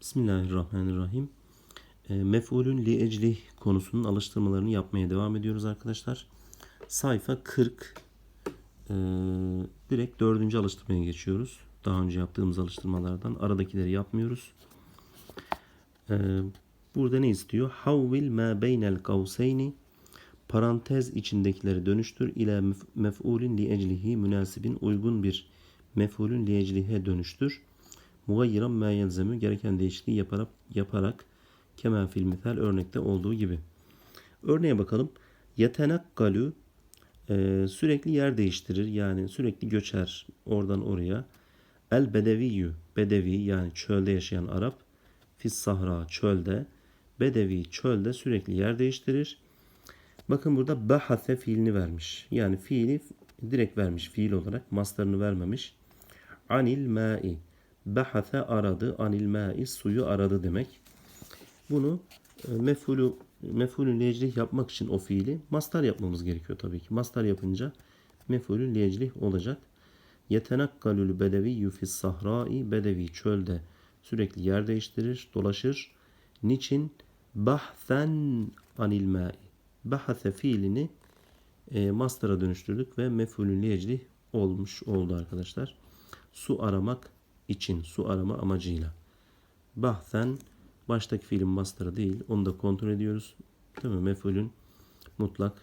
Bismillahirrahmanirrahim. E, mef'ulün li eclih konusunun alıştırmalarını yapmaya devam ediyoruz arkadaşlar. Sayfa 40. E, direkt dördüncü alıştırmaya geçiyoruz. Daha önce yaptığımız alıştırmalardan aradakileri yapmıyoruz. E, burada ne istiyor? Havvil ma beynel kavseyni parantez içindekileri dönüştür ile mef- mef'ulün li eclihi münasibin uygun bir mef'ulün li eclihe dönüştür. Mugayyiran ma yelzemü gereken değişikliği yaparak, yaparak kemal fil misal örnekte olduğu gibi. Örneğe bakalım. Yetenakkalu e, sürekli yer değiştirir yani sürekli göçer oradan oraya. El bedeviyyü bedevi yani çölde yaşayan Arap. Fis sahra çölde. Bedevi çölde sürekli yer değiştirir. Bakın burada bahase fiilini vermiş. Yani fiili direkt vermiş fiil olarak. Maslarını vermemiş. Anil ma'i. Bahase aradı. Anil ma'i suyu aradı demek. Bunu e, mefulü mefulün leclih yapmak için o fiili mastar yapmamız gerekiyor tabii ki. Mastar yapınca mefulün leclih olacak. Yetenakkalül bedeviyyü fis sahrai bedevi çölde sürekli yer değiştirir, dolaşır. Niçin? Bahsen anil ma'i. Bahase fiilini e, mastara dönüştürdük ve mefulün leclih olmuş oldu arkadaşlar. Su aramak için, su arama amacıyla. Bahsen baştaki fiilin mastarı değil. Onu da kontrol ediyoruz. Değil mi? Mefulün mutlak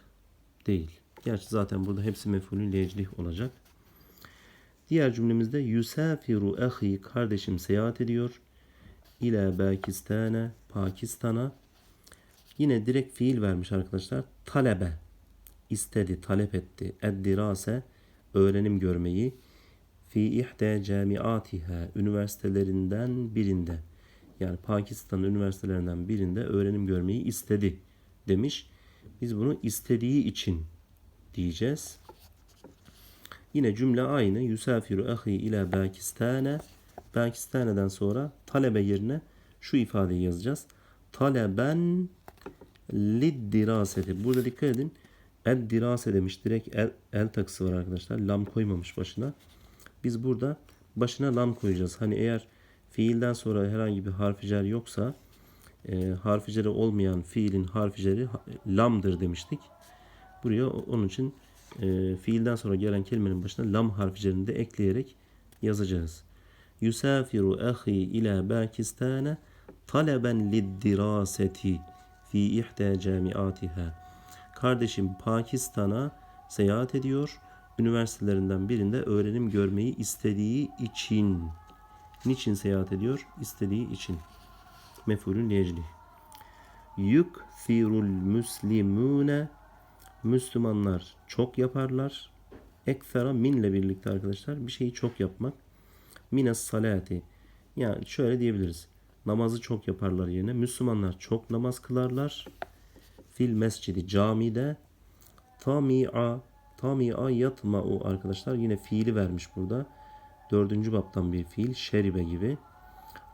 değil. Gerçi zaten burada hepsi mefulün leclih olacak. Diğer cümlemizde yusafiru ahi kardeşim seyahat ediyor. İla Pakistan'a Pakistan'a yine direkt fiil vermiş arkadaşlar. Talebe istedi, talep etti. Eddirase öğrenim görmeyi fi ihde camiatiha üniversitelerinden birinde yani Pakistan üniversitelerinden birinde öğrenim görmeyi istedi demiş. Biz bunu istediği için diyeceğiz. Yine cümle aynı. Yusafiru ahi ila Pakistan'a Pakistan'dan sonra talebe yerine şu ifadeyi yazacağız. Taleben lid diraseti. Burada dikkat edin. El dirase demiş. Direkt el, el takısı var arkadaşlar. Lam koymamış başına. Biz burada başına lam koyacağız. Hani eğer fiilden sonra herhangi bir harficer yoksa e, harficeri olmayan fiilin harficeri lamdır demiştik. Buraya onun için e, fiilden sonra gelen kelimenin başına lam harficerini de ekleyerek yazacağız. Yusafiru ahi ila Pakistan'a taleben lid-diraseti fi ihda camiatiha. Kardeşim Pakistan'a seyahat ediyor. Üniversitelerinden birinde öğrenim görmeyi istediği için. Niçin seyahat ediyor? İstediği için. Mefulün lecli. Yukthirul müslimune Müslümanlar çok yaparlar. Ekfera minle birlikte arkadaşlar bir şeyi çok yapmak. Mines salati. Yani şöyle diyebiliriz. Namazı çok yaparlar yerine. Müslümanlar çok namaz kılarlar. Fil mescidi camide. Tami'a. Tami'a yatma'u arkadaşlar. Yine fiili vermiş burada. Dördüncü baptan bir fiil. Şeribe gibi.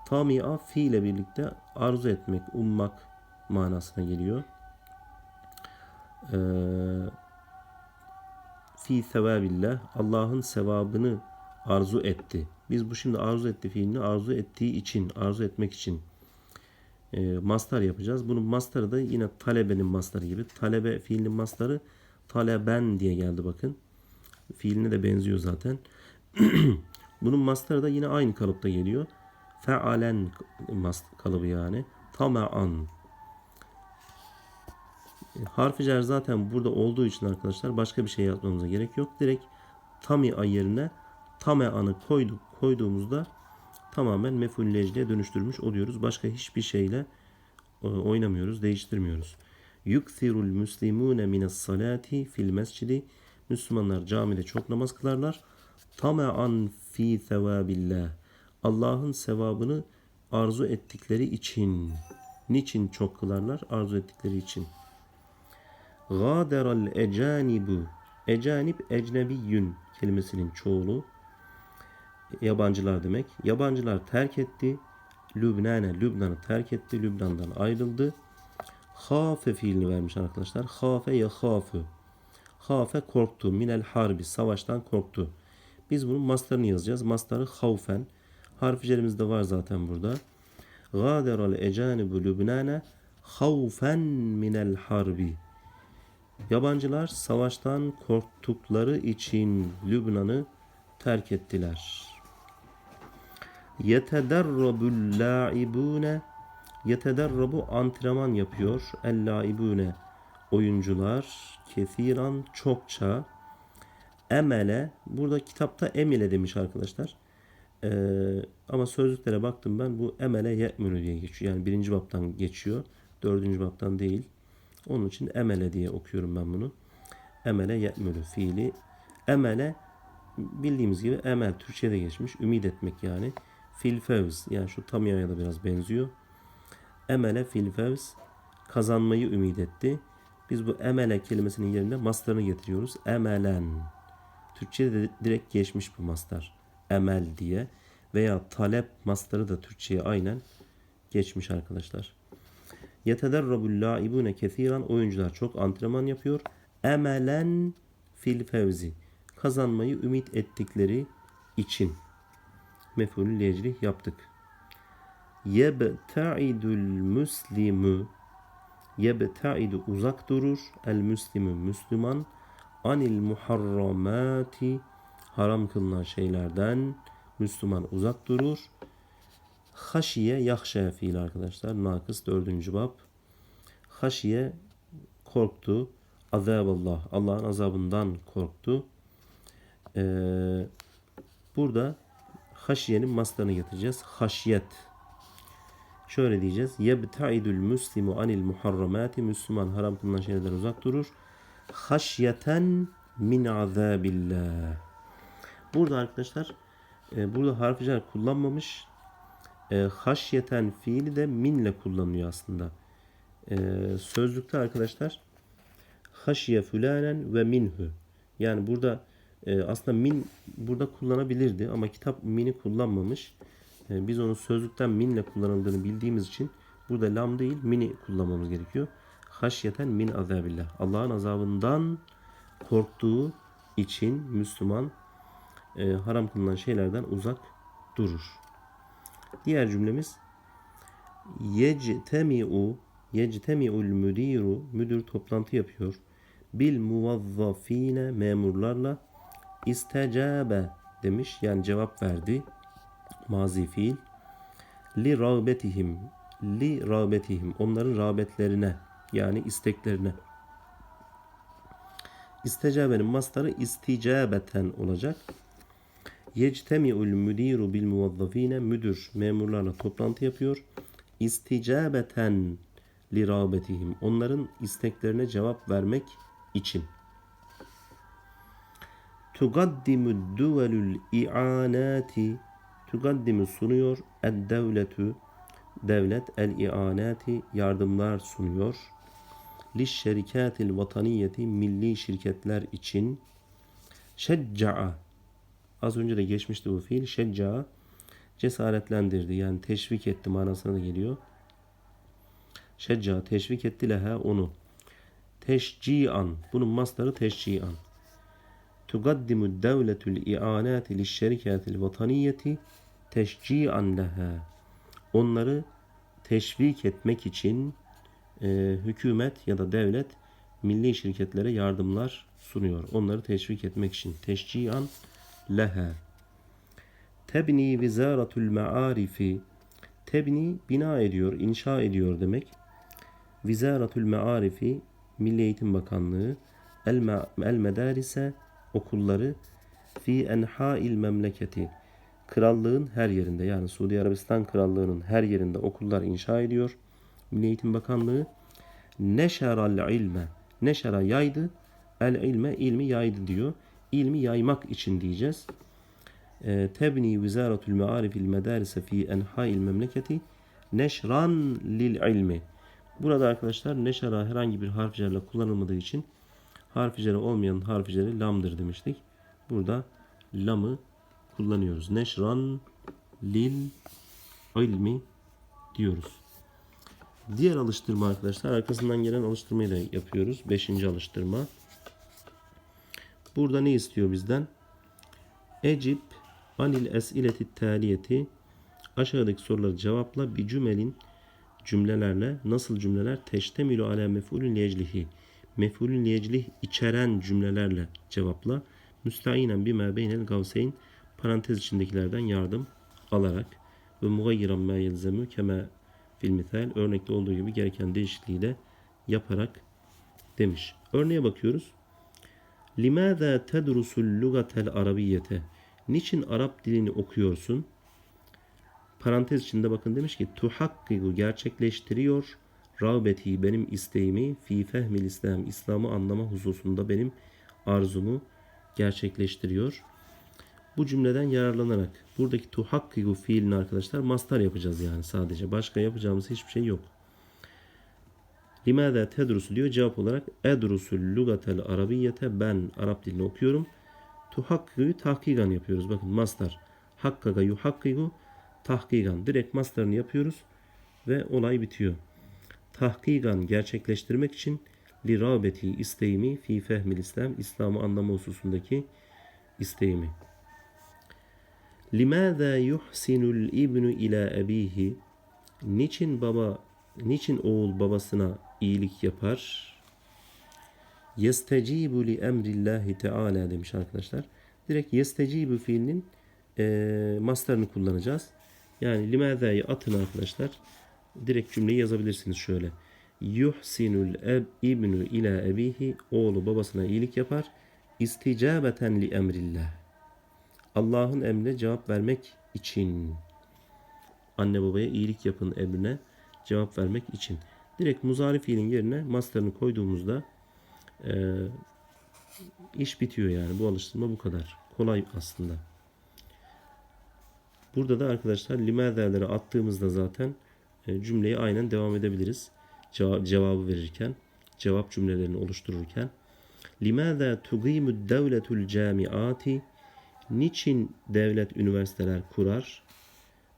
Tami'a fiile birlikte arzu etmek, ummak manasına geliyor. Ee, fi sevabillah Allah'ın sevabını arzu etti. Biz bu şimdi arzu etti fiilini arzu ettiği için, arzu etmek için e, yapacağız. Bunun mastarı da yine talebenin mastarı gibi. Talebe fiilinin mastarı taleben diye geldi bakın. Fiiline de benziyor zaten. Bunun mastarı da yine aynı kalıpta geliyor. Fealen kalıbı yani. Tama'an. Harfi cer zaten burada olduğu için arkadaşlar başka bir şey yazmamıza gerek yok. Direkt tami'a yerine tame'anı koyduk, koyduğumuzda tamamen mef'ul dönüştürmüş oluyoruz. Başka hiçbir şeyle e, oynamıyoruz, değiştirmiyoruz. Yukthirul muslimune minas salati fil mescidi. Müslümanlar camide çok namaz kılarlar. Tame'an fi sevabillah. Allah'ın sevabını arzu ettikleri için. Niçin çok kılarlar? Arzu ettikleri için. Gâderal ecanibu. Ecanib ecnebiyyün kelimesinin çoğulu. Yabancılar demek. Yabancılar terk etti. Lübnane, Lübnan'ı terk etti. Lübnan'dan ayrıldı. Hafe fiilini vermiş arkadaşlar. Hafe ya hafı. Hafe korktu. Minel harbi. Savaştan korktu. Biz bunun mastarını yazacağız. Mastarı havfen. Harficelerimiz de var zaten burada. Gaderal ecanibu Lübnane havfen minel harbi. Yabancılar savaştan korktukları için Lübnan'ı terk ettiler. Yetederrabul la'ibune Yetederrabu antrenman yapıyor. El laibune oyuncular kesiran çokça emele burada kitapta emile demiş arkadaşlar. Ee, ama sözlüklere baktım ben bu emele ye'mülü diye geçiyor. Yani birinci baptan geçiyor. Dördüncü baptan değil. Onun için emele diye okuyorum ben bunu. Emele ye'mülü fiili. Emele bildiğimiz gibi emel Türkçe'de geçmiş. Ümit etmek yani. Fil fevz yani şu tamiyaya da biraz benziyor. Emele fil fevz kazanmayı ümit etti. Biz bu emele kelimesinin yerine mastarını getiriyoruz. Emelen. Türkçe'de de direkt geçmiş bu mastar. Emel diye. Veya talep mastarı da Türkçe'ye aynen geçmiş arkadaşlar. Yetederrabul laibune kesiran oyuncular çok antrenman yapıyor. Emelen fil fevzi. Kazanmayı ümit ettikleri için. Mef'ulü lecri yaptık. Yebta'idul muslimu Yebta'idu uzak durur. El müslimü Müslüman. Anil muharramati haram kılınan şeylerden Müslüman uzak durur. Haşiye yahşe fiil arkadaşlar. Nakıs dördüncü bab. Haşiye korktu. Azaballah. Allah'ın azabından korktu. Ee, burada haşiyenin maslarını getireceğiz. Haşiyet. Şöyle diyeceğiz. Yebtaidul muslimu anil muharramati. Müslüman haram kılınan şeylerden uzak durur. Haşyeten min azabillah. Burada arkadaşlar e, burada harfi kullanmamış. E, haşyeten fiili de minle kullanılıyor aslında. E, sözlükte arkadaşlar haşiye fülanen ve minhu. Yani burada e, aslında min burada kullanabilirdi ama kitap mini kullanmamış. E, biz onu sözlükten minle kullanıldığını bildiğimiz için burada lam değil mini kullanmamız gerekiyor. Haşyeten min azabillah. Allah'ın azabından korktuğu için Müslüman e, haram kılınan şeylerden uzak durur. Diğer cümlemiz yectemi'u yectemi'ul müdiru müdür toplantı yapıyor. Bil muvazzafine memurlarla istecabe demiş yani cevap verdi mazi fiil li rağbetihim li rağbetihim onların rağbetlerine yani isteklerine İstecabenin mastarı isticabeten olacak. Yectemi'ul müdiru bil muvazzafine müdür memurlarla toplantı yapıyor. İsticabeten li rağbetihim onların isteklerine cevap vermek için. Tugaddimu duvelül i'anati Tugaddimu sunuyor. Ed devletu devlet el i'anati yardımlar sunuyor. Liş şerikatil vataniyeti milli şirketler için şecca'a az önce de geçmişti bu fiil şecca'a cesaretlendirdi yani teşvik etti manasına da geliyor. Şecca teşvik etti leha onu. Teşci'an bunun mastarı teşci'an. Tugaddimu devletül i'anati liş şerikatil vataniyeti teşci'an leha. Onları teşvik etmek için e, hükümet ya da devlet milli şirketlere yardımlar sunuyor. Onları teşvik etmek için. Teşci'an leha. Tebni vizaratul me'arifi. Tebni bina ediyor, inşa ediyor demek. Vizaratul me'arifi Milli Eğitim Bakanlığı el, el medarise okulları fi enha'il memleketi krallığın her yerinde yani Suudi Arabistan krallığının her yerinde okullar inşa ediyor. Milli Eğitim Bakanlığı neşeral ilme neşera yaydı el ilme ilmi yaydı diyor. İlmi yaymak için diyeceğiz. Ee, Tebni Vizaratul Me'arifil Medarise fi enha'il memleketi neşran lil ilmi. Burada arkadaşlar neşera herhangi bir harf cerle kullanılmadığı için harf cere olmayan harf cere lamdır demiştik. Burada lamı kullanıyoruz. Neşran lil ilmi diyoruz. Diğer alıştırma arkadaşlar arkasından gelen alıştırmayı da yapıyoruz. Beşinci alıştırma. Burada ne istiyor bizden? Ecib anil esileti taliyeti Aşağıdaki soruları cevapla bir cümelin cümlelerle nasıl cümleler teştemilu ala mef'ulün liyeclihi mef'ulün liyeclih içeren cümlelerle cevapla müstainen bima beynel gavseyn parantez içindekilerden yardım alarak ve mugayyiran ma yelzemu kema fil misal örnekte olduğu gibi gereken değişikliği de yaparak demiş. Örneğe bakıyoruz. Limâzâ tedrusul lugatel arabiyete Niçin Arap dilini okuyorsun? Parantez içinde bakın demiş ki tuhakkigu gerçekleştiriyor rağbeti benim isteğimi fi fehmil İslam İslam'ı anlama hususunda benim arzumu gerçekleştiriyor. Bu cümleden yararlanarak buradaki tuhakkigu fiilini arkadaşlar mastar yapacağız yani sadece. Başka yapacağımız hiçbir şey yok. Limada tedrusu diyor cevap olarak edrusul lugatel arabiyete ben Arap dilini okuyorum. Tuhakkigu'yu tahkigan yapıyoruz. Bakın mastar. Hakkaga yuhakkigu tahkigan. Direkt mastarını yapıyoruz ve olay bitiyor. Tahkigan gerçekleştirmek için li rağbeti isteğimi fi fehmil İslam İslam'ı anlama hususundaki isteğimi. Limâzâ yuhsinul ibnu ila abihi Niçin baba niçin oğul babasına iyilik yapar? Yestecibu li emrillahi teala demiş arkadaşlar. Direkt yestecibu fiilinin e, mastarını kullanacağız. Yani limâzâ'yı atın arkadaşlar. Direkt cümleyi yazabilirsiniz şöyle. Yuhsinul eb, ibnu ila oğlu babasına iyilik yapar. İsticabeten li emrillah. Allah'ın emrine cevap vermek için. Anne babaya iyilik yapın emrine cevap vermek için. Direkt muzari fiilin yerine master'ını koyduğumuzda e, iş bitiyor yani. Bu alıştırma bu kadar. Kolay aslında. Burada da arkadaşlar limaderleri attığımızda zaten e, cümleyi aynen devam edebiliriz. Cevabı verirken, cevap cümlelerini oluştururken. Limâzâ tugîmü devletul camiati Niçin devlet üniversiteler kurar?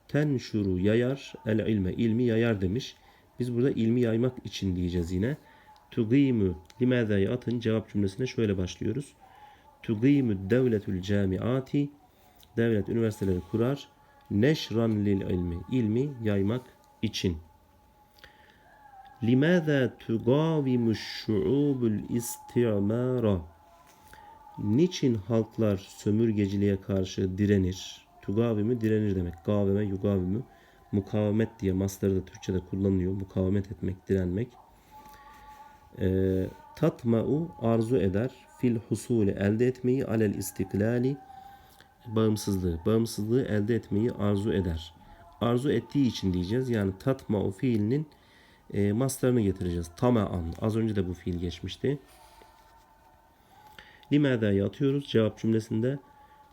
Tenşuru yayar, el ilme ilmi yayar demiş. Biz burada ilmi yaymak için diyeceğiz yine. Tugîmü limâzâ'yı atın cevap cümlesine şöyle başlıyoruz. Tugîmü devletül camiati Devlet üniversiteleri kurar. Neşran lil ilmi ilmi yaymak için. Limâzâ tugâvimu şu'ûbul istimâra Niçin halklar sömürgeciliğe karşı direnir? Tugavimi direnir demek. Gaveme yugavimi mukavemet diye masları da Türkçe'de kullanılıyor. Mukavemet etmek, direnmek. E, tatma'u arzu eder. Fil husuli elde etmeyi alel istiklali bağımsızlığı. Bağımsızlığı elde etmeyi arzu eder. Arzu ettiği için diyeceğiz. Yani tatma'u fiilinin e, maslarını getireceğiz. Tama'an. Az önce de bu fiil geçmişti. Limâdâ'yı atıyoruz cevap cümlesinde.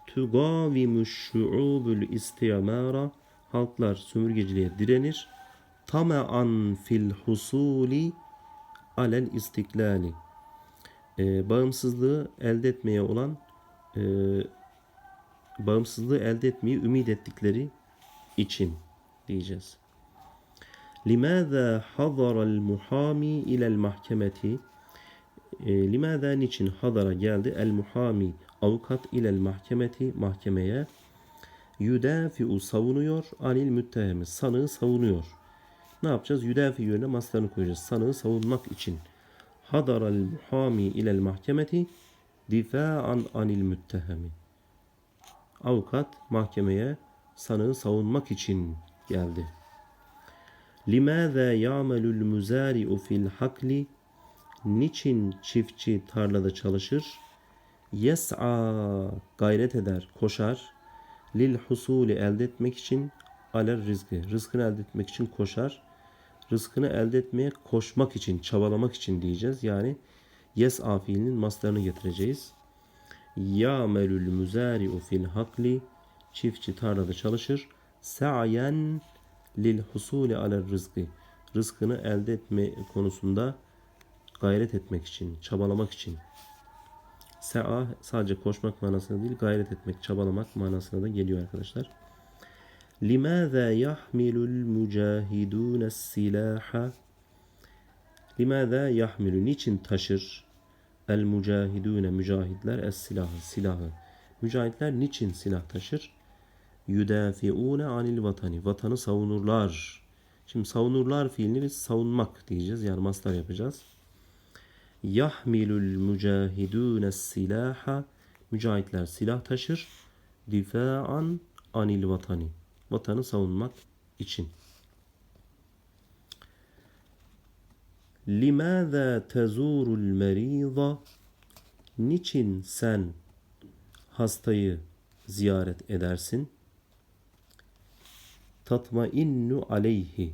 Tugâvimu şu'ûbul istimâra Halklar sömürgeciliğe direnir. Tama'an fil husuli alel istiklali. Ee, bağımsızlığı elde etmeye olan e, bağımsızlığı elde etmeyi ümit ettikleri için diyeceğiz. Limâzâ hazara'l muhami ilel mahkemeti e, limâzâ niçin hadara geldi el muhami avukat ilel mahkemeti mahkemeye yüdafi'u savunuyor anil müttehemi sanığı savunuyor. Ne yapacağız? Yüdafi yönüne maslarını koyacağız. Sanığı savunmak için. Hadaral muhami ilel mahkemeti difa'an anil müttehemi. Avukat mahkemeye sanığı savunmak için geldi. Limâzâ ya'melul muzâri'u fil hakli Niçin çiftçi tarlada çalışır? Yes'a gayret eder, koşar. Lil husuli elde etmek için aler rizkı. Rızkını elde etmek için koşar. Rızkını elde etmeye koşmak için, çabalamak için diyeceğiz. Yani yes'a fiilinin maslarını getireceğiz. Ya melül müzari'u fil hakli çiftçi tarlada çalışır. Sa'yen lil husuli aler rızkı. Rızkını elde etme konusunda gayret etmek için, çabalamak için. Sa'a sadece koşmak manasına değil, gayret etmek, çabalamak manasına da geliyor arkadaşlar. لِمَاذَا يَحْمِلُ الْمُجَاهِدُونَ السِّلَاحَ Limâzâ yahmilu niçin taşır el mücahidune mücahitler es silahı silahı. Mücahitler niçin silah taşır? Yudafiune anil vatani. Vatanı savunurlar. Şimdi savunurlar fiilini biz savunmak diyeceğiz. Yani mastar yapacağız. Yahmilul mücahidune silaha. Mücahitler silah taşır. Difa'an anil vatani. Vatanı savunmak için. Limâzâ tezûrul merîza Niçin sen hastayı ziyaret edersin? Tatma innu aleyhi.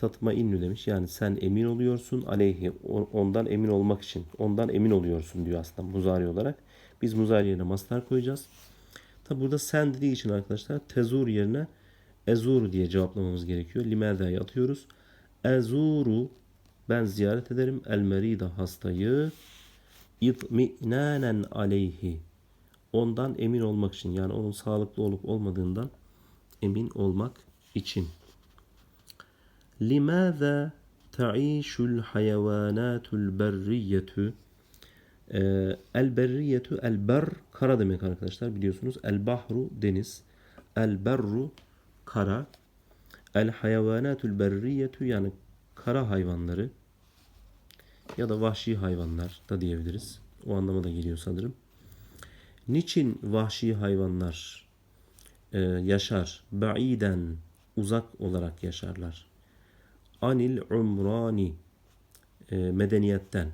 Tatma innu demiş. Yani sen emin oluyorsun aleyhi. Ondan emin olmak için. Ondan emin oluyorsun diyor aslında muzari olarak. Biz muzari yerine mastar koyacağız. Tabi burada sen dediği için arkadaşlar tezur yerine ezuru diye cevaplamamız gerekiyor. Limerda'yı atıyoruz. Ezuru ben ziyaret ederim. El merida hastayı itminanen aleyhi. Ondan emin olmak için yani onun sağlıklı olup olmadığından emin olmak için. Limaza ta'işul hayvanatul berriyetu Ee, El berriyetu el ber kara demek arkadaşlar biliyorsunuz. El bahru deniz. El berru kara. El hayvanatul berriyetu yani kara hayvanları ya da vahşi hayvanlar da diyebiliriz. O anlama da geliyor sanırım. Niçin vahşi hayvanlar e, yaşar? Ba'iden uzak olarak yaşarlar. Anil umrani e, medeniyetten.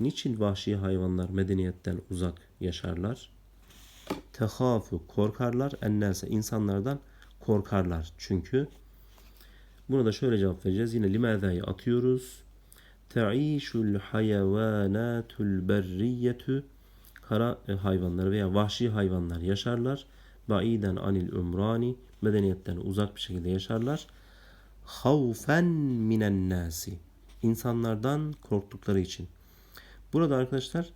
Niçin vahşi hayvanlar medeniyetten uzak yaşarlar? Tehafu korkarlar ennese insanlardan korkarlar. Çünkü buna da şöyle cevap vereceğiz. Yine limaza'yı atıyoruz. Ta'işul hayvanatul berriyetu kara e, hayvanlar veya vahşi hayvanlar yaşarlar. Baiden anil umrani medeniyetten uzak bir şekilde yaşarlar. Havfen minen nasi insanlardan korktukları için. Burada arkadaşlar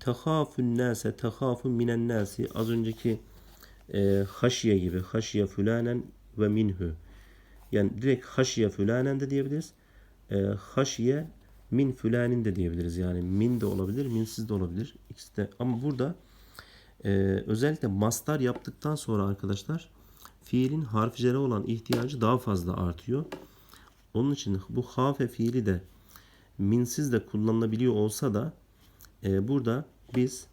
tehafun nase tehafun minen nasi az önceki e, haşiye gibi haşiye fülanen ve minhu yani direkt haşiye fülanen de diyebiliriz. E, haşiye min fülanin de diyebiliriz. Yani min de olabilir, minsiz de olabilir. İkisi de. Ama burada e, özellikle mastar yaptıktan sonra arkadaşlar fiilin harficere olan ihtiyacı daha fazla artıyor. Onun için bu hafe fiili de minsiz de kullanılabiliyor olsa da e, burada biz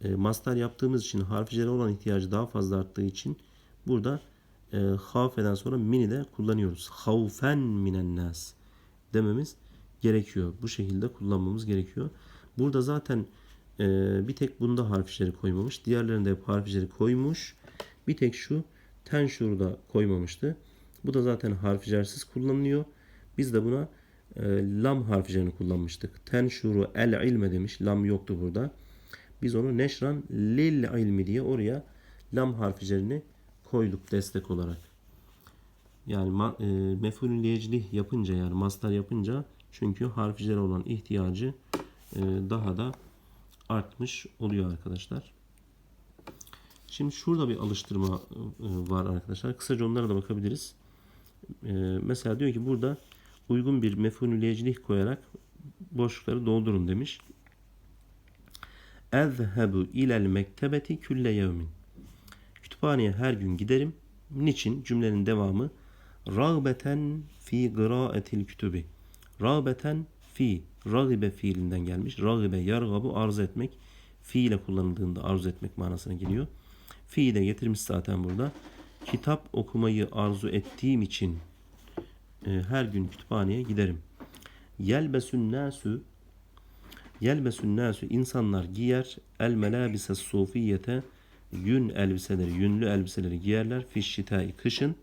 e, mastar yaptığımız için harficere olan ihtiyacı daha fazla arttığı için burada e, hafeden sonra mini de kullanıyoruz. Havfen minen nas dememiz gerekiyor. Bu şekilde kullanmamız gerekiyor. Burada zaten e, bir tek bunda harfleri koymamış. Diğerlerinde hep harfleri koymuş. Bir tek şu tenşurda koymamıştı. Bu da zaten harficersiz kullanılıyor. Biz de buna e, lam harflerini kullanmıştık. Tenşuru el ilme demiş. Lam yoktu burada. Biz onu neşran lil ilmi diye oraya lam harflerini koyduk destek olarak. Yani ma, e, mefulün yapınca yani mastar yapınca çünkü harflere olan ihtiyacı e, daha da artmış oluyor arkadaşlar. Şimdi şurada bir alıştırma e, var arkadaşlar. Kısaca onlara da bakabiliriz. E, mesela diyor ki burada uygun bir mefulü liyeclih koyarak boşlukları doldurun demiş. Ezhebu ilel mektebeti külle yevmin. Kütüphaneye her gün giderim. Niçin? Cümlenin devamı. Rağbeten fi gıraetil kütübi. Rağbeten fi. Ragibe fiilinden gelmiş. Ragibe yargabu arzu etmek. Fiile kullanıldığında arzu etmek manasına geliyor. Fi'i de getirmiş zaten burada. Kitap okumayı arzu ettiğim için e, her gün kütüphaneye giderim. Yelbesün nasu Yelbesün nasu insanlar giyer el melabise sufiyete yün elbiseleri, yünlü elbiseleri giyerler fiş şitai kışın.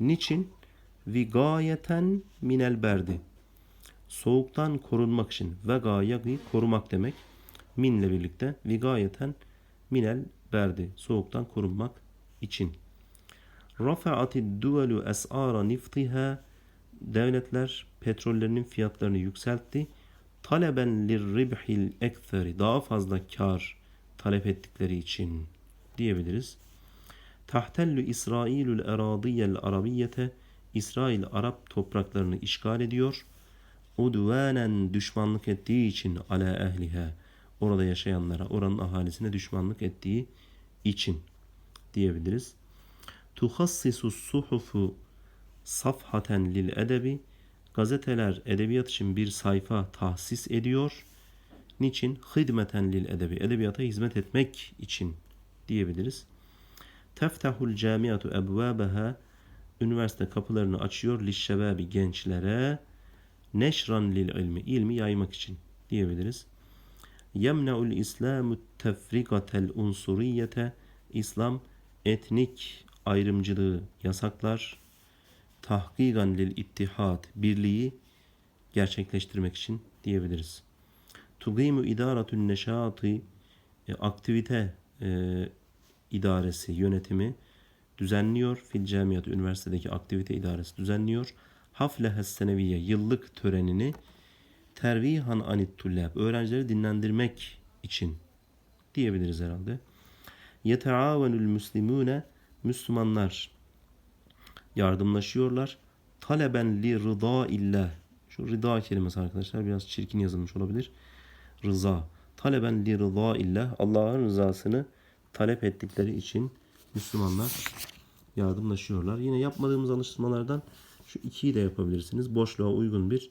Niçin? Vigayeten minel berdi. Soğuktan korunmak için. Vegayagi korumak demek. Minle birlikte. Vigayeten minel berdi. Soğuktan korunmak için. Rafa'ati duvelu es'ara niftiha devletler petrollerinin fiyatlarını yükseltti. Taleben lirribhil ektheri daha fazla kar talep ettikleri için diyebiliriz. Tahtellü İsrailül eradiyel arabiyete İsrail Arap topraklarını işgal ediyor. Udvanen düşmanlık ettiği için ala ehliha orada yaşayanlara, oranın ahalisine düşmanlık ettiği için diyebiliriz. Tuhassisu suhufu safhaten lil edebi gazeteler edebiyat için bir sayfa tahsis ediyor. Niçin? Hidmeten lil edebi. Edebiyata hizmet etmek için diyebiliriz. Teftahul camiatu ebvabeha üniversite kapılarını açıyor lişşebabi gençlere neşran lil ilmi ilmi yaymak için diyebiliriz. Yemne'ul İslamu tefrikatel unsuriyete İslam etnik ayrımcılığı yasaklar. Tahkigan lil ittihad birliği gerçekleştirmek için diyebiliriz. Tugimu idaratun neşatı e, aktivite e, idaresi, yönetimi düzenliyor. Fil Cemiyat Üniversitedeki aktivite idaresi düzenliyor. Haflehes seneviye yıllık törenini tervihan anit tullab öğrencileri dinlendirmek için diyebiliriz herhalde. Yeteavenül müslimune Müslümanlar yardımlaşıyorlar. Taleben li rıda illah. Şu rıda kelimesi arkadaşlar biraz çirkin yazılmış olabilir. Rıza. Taleben li rıda illah. Allah'ın rızasını talep ettikleri için Müslümanlar yardımlaşıyorlar. Yine yapmadığımız alıştırmalardan şu ikiyi de yapabilirsiniz. Boşluğa uygun bir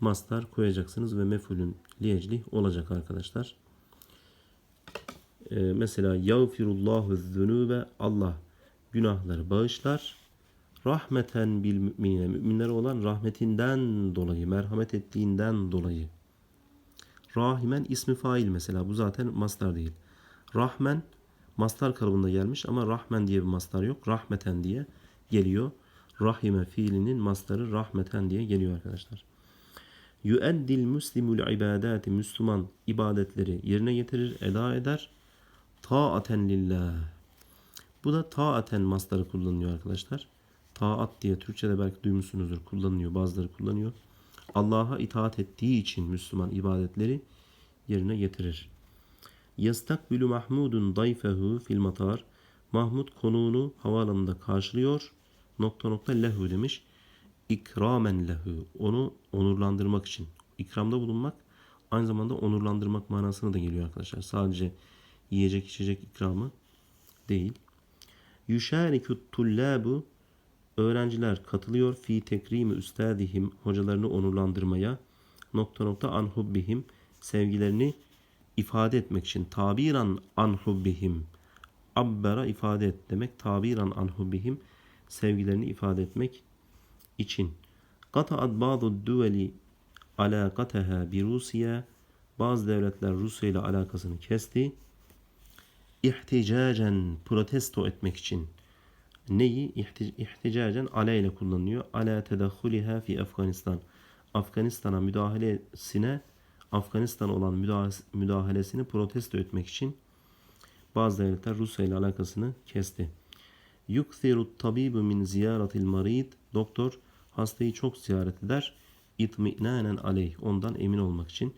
mastar koyacaksınız ve mefulün liyecli olacak arkadaşlar. Ee, mesela yağfirullahu zünube Allah günahları bağışlar. Rahmeten bil mümine müminlere olan rahmetinden dolayı, merhamet ettiğinden dolayı. Rahimen ismi fail mesela bu zaten mastar değil. Rahmen mastar kalıbında gelmiş ama rahmen diye bir mastar yok. Rahmeten diye geliyor. Rahime fiilinin mastarı rahmeten diye geliyor arkadaşlar. Yüeddil muslimul ibadati Müslüman ibadetleri yerine getirir, eda eder. Taaten lillah. Bu da taaten mastarı kullanılıyor arkadaşlar. Taat diye Türkçe'de belki duymuşsunuzdur kullanılıyor. Bazıları kullanıyor. Allah'a itaat ettiği için Müslüman ibadetleri yerine getirir. Yastakbilu Mahmudun dayfehu fil matar. Mahmud konuğunu havaalanında karşılıyor. Nokta nokta lehu demiş. İkramen lehu. Onu onurlandırmak için. İkramda bulunmak aynı zamanda onurlandırmak manasına da geliyor arkadaşlar. Sadece yiyecek içecek ikramı değil. Yüşârikü tullâbu öğrenciler katılıyor fi tekrimi üstadihim hocalarını onurlandırmaya nokta nokta an hubbihim sevgilerini ifade etmek için tabiran an hubbihim abbera ifade et demek tabiran an hubbihim sevgilerini ifade etmek için Kata'at bazı düveli alakateha bi Rusya bazı devletler Rusya ile alakasını kesti. İhticacen protesto etmek için neyi İhti- ihticacen ala ile kullanılıyor. Ala tedahhuliha fi Afganistan. Afganistan'a müdahalesine Afganistan olan müdahale- müdahalesini protesto etmek için bazı devletler Rusya ile alakasını kesti. Yukthiru tabibu min ziyaratil marid. Doktor hastayı çok ziyaret eder. İtminanen aleyh. Ondan emin olmak için.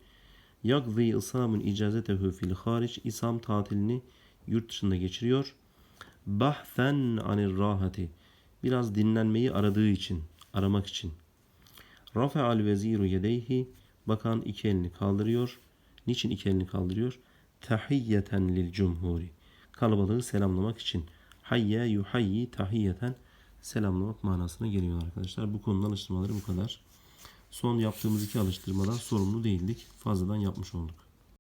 Yagzi isamun icazetehu fil hariç. İsam tatilini yurt dışında geçiriyor. Bahfen anir rahati. Biraz dinlenmeyi aradığı için, aramak için. Rafa'al veziru yedeyhi. Bakan iki elini kaldırıyor. Niçin iki elini kaldırıyor? Tahiyyeten lil cumhuri. Kalabalığı selamlamak için. Hayye yuhayyi tahiyyeten selamlamak manasına geliyor arkadaşlar. Bu konunun alıştırmaları bu kadar. Son yaptığımız iki alıştırmadan sorumlu değildik. Fazladan yapmış olduk.